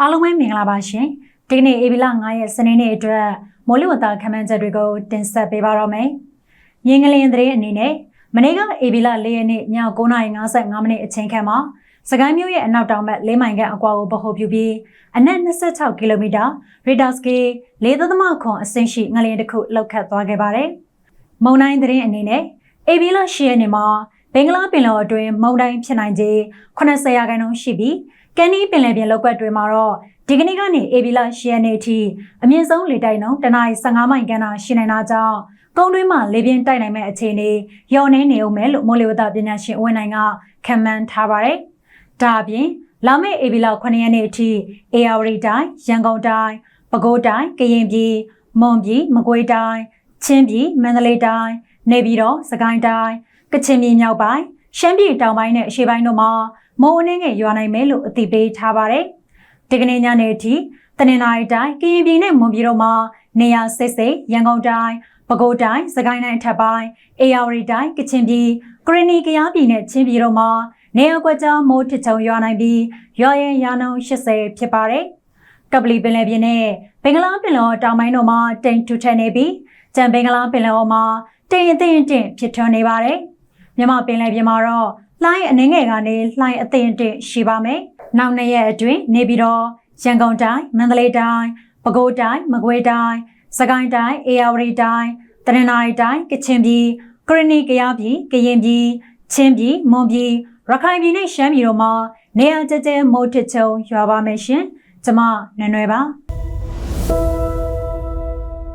အားလုံးပဲမင်္ဂလာပါရှင်ဒီကနေ့ဧပြီလ9ရက်စနေနေ့အတွက်မိုးလေဝသခန့်မှန်းချက်တွေကိုတင်ဆက်ပေးပါတော့မယ်မြင်းကလင်းသတင်းအနေနဲ့မနေ့ကဧပြီလ4ရက်နေ့ည9:55မိနစ်အချိန်ခန့်မှာစကိုင်းမြို့ရဲ့အနောက်တောင်ဘက်၄မိုင်ခန့်အကွာကိုဗဟိုပြုပြီးအနက်26ကီလိုမီတာရေဒါစကေ4.9ခွန်အဆင့်ရှိငလျင်တစ်ခုလောက်ခတ်သွားခဲ့ပါတယ်မုံတိုင်းသတင်းအနေနဲ့ဧပြီလ10ရက်နေ့မှာဘင်္ဂလားပင်လယ်အတွင်းမုန်တိုင်းဖြစ်နိုင်ခြေ80ရာခိုင်နှုန်းရှိပြီး ကန်နီပင်လယ်ပြင်လောက်ကွက်တွေမှာတော့ဒီကနေ့ကနေဧပြီလ10ရက်နေ့အထိအမြင့်ဆုံးလေတိုက်နှုန်းတနအီ15မိုင်ခန့်သာရှိနိုင်တာကြောင့်ကုန်းတွင်းမှာလေပြင်းတိုက်နိုင်မဲ့အခြေအနေရောနေနေအောင်မယ်လို့မိုးလေဝသပညာရှင်ဦးဝင်းနိုင်ကခန့်မှန်းထားပါတယ်။ဒါအပြင်လာမယ့်ဧပြီလ9ရက်နေ့အထိ AR တိုင်းရန်ကုန်တိုင်းပဲခူးတိုင်းကရင်ပြည်မွန်ပြည်မကွေးတိုင်းချင်းပြည်မန္တလေးတိုင်းနေပြည်တော်စကိုင်းတိုင်းကချင်ပြည်မြောက်ပိုင်းရှမ်းပြည်တောင်ပိုင်းနဲ့အရှေ့ပိုင်းတို့မှာ မိုးအနှင်းငယ်ရွာနိုင်မယ်လို့အသိပေးထားပါတယ်။ဒီကနေ့ညနေအထိတနင်္လာရီတိုင်းကရင်ပြည်နဲ့မွန်ပြည်တို့မှာနေရာစိတ်စိတ်ရန်ကုန်တိုင်းပဲခူးတိုင်းစကိုင်းတိုင်းအထက်ပိုင်းအေရဝတီတိုင်းကချင်ပြည်ကရင်နီကယားပြည်နဲ့ချင်းပြည်တို့မှာနေရာကွက်ကြားမိုးထချုံရွာနိုင်ပြီးရွာရင်ရာနှုန်း80ဖြစ်ပါတယ်။ကပလီပင်လယ်ပြင်နဲ့ဘင်္ဂလားပင်လယ်တောင်ပိုင်းတို့မှာတိမ်ထူထပ်နေပြီးကြံဘင်္ဂလားပင်လယ်အော်မှာတိမ်အသိအင့်ဖြစ်ထွန်းနေပါတယ်။မြမပင်လယ်ပြင်မှာတော့ လှိုင်းအနှင်းငယ်ကနေလှိုင်းအသိအင့်ရှိပါမယ်။နောက်နှစ်ရက်အတွင်းနေပြီးတော့ရန်ကုန်တိုင်းမန္တလေးတိုင်းပဲခူးတိုင်းမကွေးတိုင်းစကိုင်းတိုင်းအေရဝတီတိုင်းတနင်္သာရီတိုင်းကချင်ပြည်ကရနီကယားပြည်ကရင်ပြည်ချင်းပြည်မွန်ပြည်ရခိုင်ပြည်နဲ့ရှမ်းပြည်တို့မှာနေရာကျကျမိုးထချုံရွာပါမယ်ရှင်။ကျမနွယ်နွယ်ပါ။